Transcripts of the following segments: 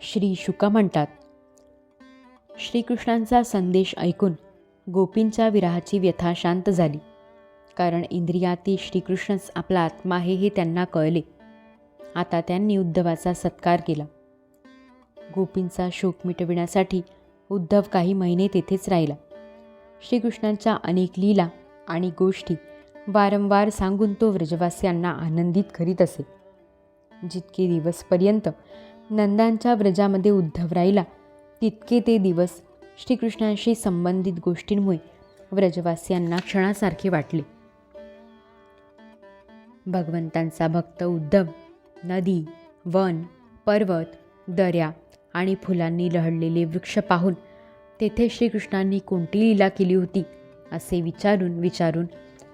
श्री शुका म्हणतात. श्रीकृष्णांचा संदेश ऐकून गोपींच्या विराहाची व्यथा शांत झाली. कारण इंद्रियाती श्रीकृष्णच आपला आत्मा आहे हे त्यांना कळले. आता त्यांनी उद्धवाचा सत्कार केला. गोपींचा शोक मिटविण्यासाठी उद्धव काही महिने तेथेच राहिला. श्रीकृष्णांच्या अनेक लीला आणि गोष्टी वारंवार सांगून तो व्रजवासियांना आनंदित करीत असे. जितके दिवसपर्यंत नंदांच्या व्रजामध्ये उद्धव राहिला. तितके ते दिवस श्रीकृष्णांशी संबंधित गोष्टींमुळे व्रजवासियांना क्षणासारखे वाटले. भगवंतांचा भक्त उद्धव नदी वन पर्वत दऱ्या आणि फुलांनी लहडलेले वृक्ष पाहून तेथे श्रीकृष्णांनी कोणती लीला केली होती असे विचारून विचारून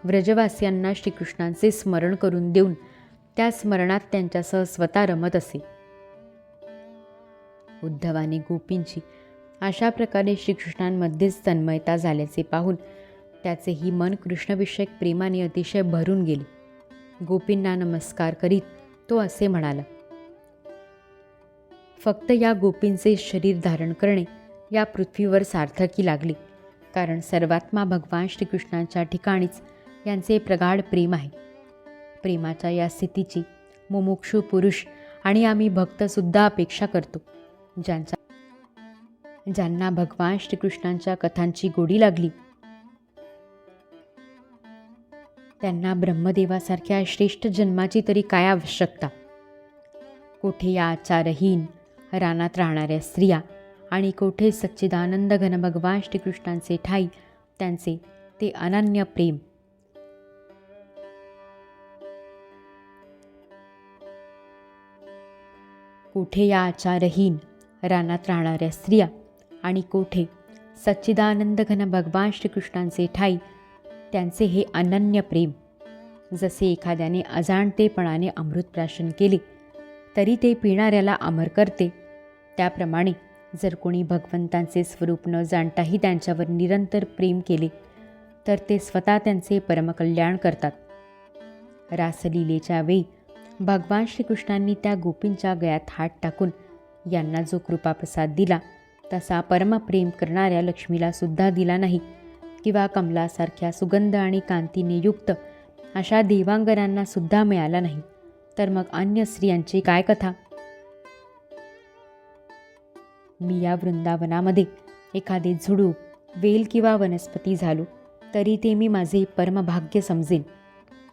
व्रजवासियांना श्रीकृष्णांचे स्मरण करून देऊन त्या स्मरणात त्यांच्यासह स्वतः रमत असे. उद्धवाने गोपींची अशा प्रकारे श्रीकृष्णांमध्येच तन्मयता झाल्याचे पाहून त्याचेही मन कृष्णविषयक प्रेमाने अतिशय भरून गेले. गोपींना नमस्कार करीत तो असे म्हणाला फक्त या गोपींचे शरीर धारण करणे या पृथ्वीवर सार्थकी लागले कारण सर्वात्मा भगवान श्रीकृष्णांच्या ठिकाणीच यांचे प्रगाढ प्रेम आहे. प्रेमाच्या या स्थितीची मुमुक्षू पुरुष आणि आम्ही भक्तसुद्धा अपेक्षा करतो. ज्यांचा ज्यांना भगवान श्रीकृष्णांच्या कथांची गोडी लागली. त्यांना ब्रह्मदेवासारख्या श्रेष्ठ जन्माची तरी काय आवश्यकता? कोठे या आचारहीन रानात राहणाऱ्या स्त्रिया आणि कोठे सच्चिदानंद घन भगवान श्रीकृष्णांचे ठाई त्यांचे ते अनन्य प्रेम. कुठे या आचारहीन रानात राहणाऱ्या स्त्रिया आणि कोठे सच्चिदानंद घन भगवान श्रीकृष्णांचे ठाई त्यांचे हे अनन्य प्रेम. जसे एखाद्याने अजाणतेपणाने अमृत प्राशन केले तरी ते पिणाऱ्याला अमर करते. त्याप्रमाणे जर कोणी भगवंतांचे स्वरूप न जाणताही त्यांच्यावर निरंतर प्रेम केले तर ते स्वतः त्यांचे परमकल्याण करतात. रासलीलेच्या वेळी भगवान श्रीकृष्णांनी त्या गोपींच्या गळ्यात हात टाकून यांना जो कृपाप्रसाद दिला तसा परमप्रेम करणाऱ्या लक्ष्मीला सुद्धा दिला नाही. किंवा कमलासारख्या सुगंध आणि कांतीने युक्त अशा देवांगनांना सुद्धा मिळाला नाही. तर मग अन्य स्त्रियांची काय कथा? मी या वृंदावनामध्ये एखादे झुडूप वेल किंवा वनस्पती झालो तरी ते मी माझे परमभाग्य समजेन.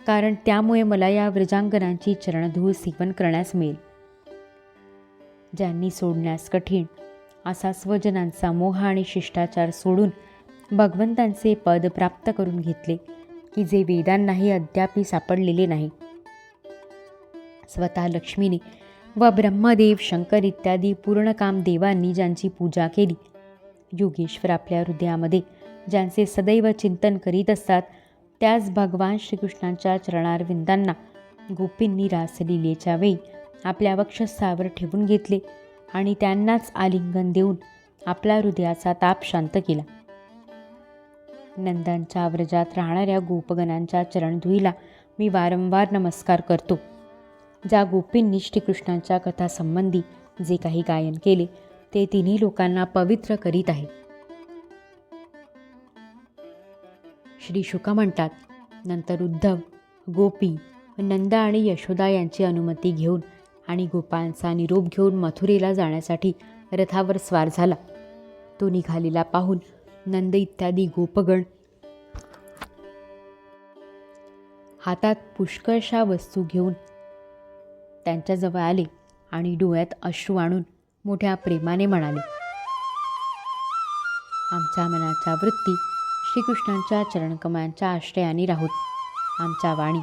कारण त्यामुळे मला या व्रजांगनांची चरणधूळ सेवन करण्यास मिळेल. ज्यांनी सोडण्यास कठीण. असा स्वजनांचा मोह आणि शिष्टाचार सोडून भगवंतांचे पद प्राप्त करून घेतले की जे वेदांनाही अद्यापी सापडलेले नाही. स्वतः लक्ष्मीने व ब्रह्मदेव शंकर इत्यादी पूर्णकाम देवांनी ज्यांची पूजा केली. योगेश्वर आपल्या हृदयामध्ये ज्यांचे सदैव चिंतन करीत असतात त्याच भगवान श्रीकृष्णांच्या चरणारविंदांना गोपींनी रासलीलेच्या वेळी आपल्या वक्षस्थावर ठेवून घेतले आणि त्यांनाच आलिंगन देऊन आपला हृदयाचा ताप शांत केला. नंदांच्या व्रजात राहणाऱ्या गोपगणांच्या चरणधुईला मी वारंवार नमस्कार करतो. ज्या गोपींनी श्रीकृष्णांच्या कथासंबंधी जे काही गायन केले ते तिन्ही लोकांना पवित्र करीत आहे. श्री शुक म्हणतात नंतर उद्धव गोपी नंदा आणि यशोदा यांची अनुमती घेऊन आणि गोपाळांचा निरोप घेऊन मथुरेला जाण्यासाठी रथावर स्वार झाला. तो निघालेला पाहून नंद इत्यादी गोपगण हातात पुष्कळशा वस्तू घेऊन त्यांच्याजवळ आले आणि डोळ्यात अश्रू आणून मोठ्या प्रेमाने म्हणाले आमच्या मनाच्या वृत्ती श्रीकृष्णांच्या चरणकमळांच्या आश्रयाने राहोत. आमच्या वाणी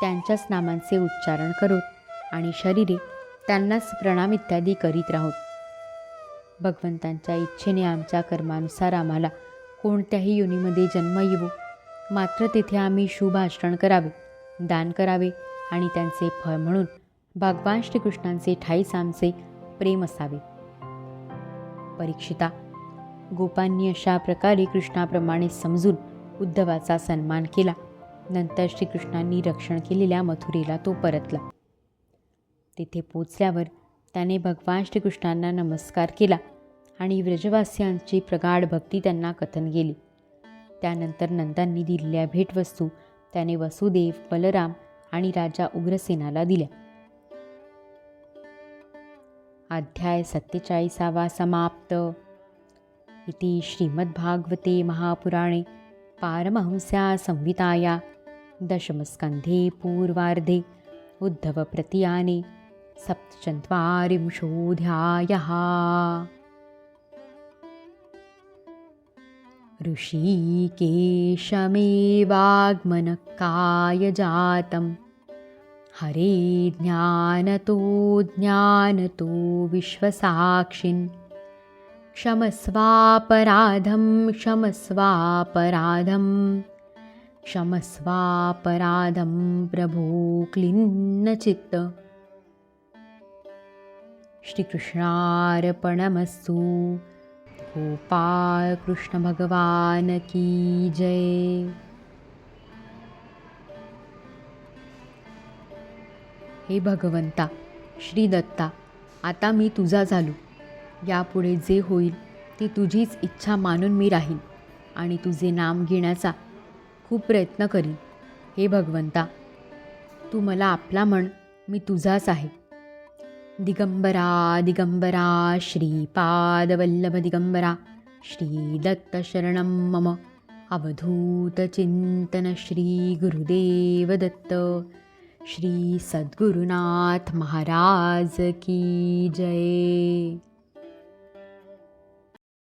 त्यांच्याच नामांचे उच्चारण करोत. आणि शरीरे त्यांनाच प्रणाम इत्यादी करीत राहोत. भगवंतांच्या इच्छेने आमच्या कर्मानुसार आम्हाला कोणत्याही योनीमध्ये जन्म येवो. मात्र तेथे आम्ही शुभ आचरण करावे दान करावे आणि त्यांचे फळ म्हणून भगवान श्रीकृष्णांचे ठाईच आमचे प्रेम असावे. परीक्षिता गोपांनी अशा प्रकारे कृष्णाप्रमाणे समजून उद्धवाचा सन्मान केला. नंतर श्रीकृष्णांनी रक्षण केलेल्या मथुरेला तो परतला. तेथे पोचल्यावर त्याने भगवान श्रीकृष्णांना नमस्कार केला आणि व्रजवासियांची प्रगाढ भक्ती त्यांना कथन केली. त्यानंतर नंदांनी दिलेल्या भेटवस्तू त्याने वसुदेव बलराम आणि राजा उग्रसेनाला दिल्या. अध्याय सत्तेचाळीसावा समाप्त. इति श्रीमद्भागवते महापुराणे पारमहंस्या संहिताया दशमस्कन्धे पूर्वार्धे उद्धवप्रतियाने सप्तचत्वारिंशोऽध्यायः। ऋषिकेशमेवाग्मनकाय जातं हरे ज्ञानतो ज्ञानतो विश्वसाक्षिन्। क्षमस्वापराधं क्षमस्वापराधं। क्षमस्वापराधं प्रभो क्लिन्नचित्त श्रीकृष्णार्पणमस्तु। गोपाळ कृष्ण भगवान की जय। हे भगवंता श्री दत्ता आता मी तुझा झालो. यापुढे जे होईल ती तुझीच इच्छा मानून मी राहीन आणि तुझे नाम घेण्याचा खूप प्रयत्न करीन. हे भगवंता तू मला आपला म्हण मी तुझाच आहे. दिगम्बरा दिगम्बरा श्रीपादवल्लभदिगम्बरा श्रीदत्तशरणं मम अवधूतचिन्तनश्रीगुरुदेवदत्त श्रीसद्गुरुनाथमहाराज की जय।